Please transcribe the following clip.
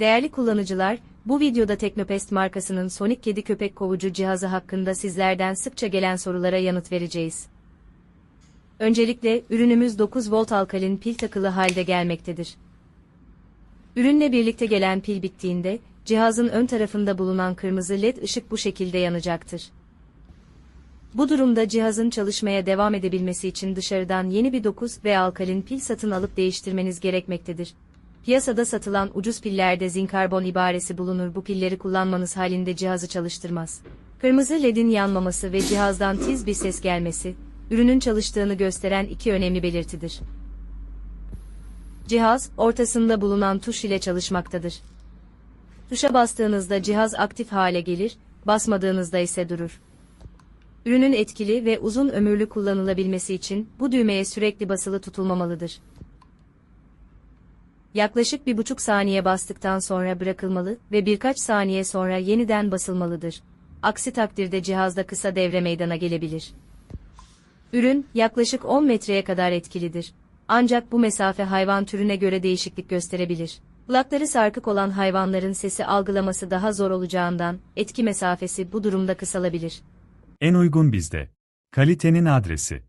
Değerli kullanıcılar, bu videoda Teknopest markasının Sonic kedi köpek kovucu cihazı hakkında sizlerden sıkça gelen sorulara yanıt vereceğiz. Öncelikle, ürünümüz 9 volt alkalin pil takılı halde gelmektedir. Ürünle birlikte gelen pil bittiğinde, cihazın ön tarafında bulunan kırmızı led ışık bu şekilde yanacaktır. Bu durumda cihazın çalışmaya devam edebilmesi için dışarıdan yeni bir 9 ve alkalin pil satın alıp değiştirmeniz gerekmektedir. Piyasada satılan ucuz pillerde zinkarbon ibaresi bulunur bu pilleri kullanmanız halinde cihazı çalıştırmaz. Kırmızı ledin yanmaması ve cihazdan tiz bir ses gelmesi, ürünün çalıştığını gösteren iki önemli belirtidir. Cihaz, ortasında bulunan tuş ile çalışmaktadır. Tuşa bastığınızda cihaz aktif hale gelir, basmadığınızda ise durur. Ürünün etkili ve uzun ömürlü kullanılabilmesi için bu düğmeye sürekli basılı tutulmamalıdır. Yaklaşık bir buçuk saniye bastıktan sonra bırakılmalı ve birkaç saniye sonra yeniden basılmalıdır. Aksi takdirde cihazda kısa devre meydana gelebilir. Ürün, yaklaşık 10 metreye kadar etkilidir. Ancak bu mesafe hayvan türüne göre değişiklik gösterebilir. Kulakları sarkık olan hayvanların sesi algılaması daha zor olacağından, etki mesafesi bu durumda kısalabilir. En uygun bizde. Kalitenin adresi.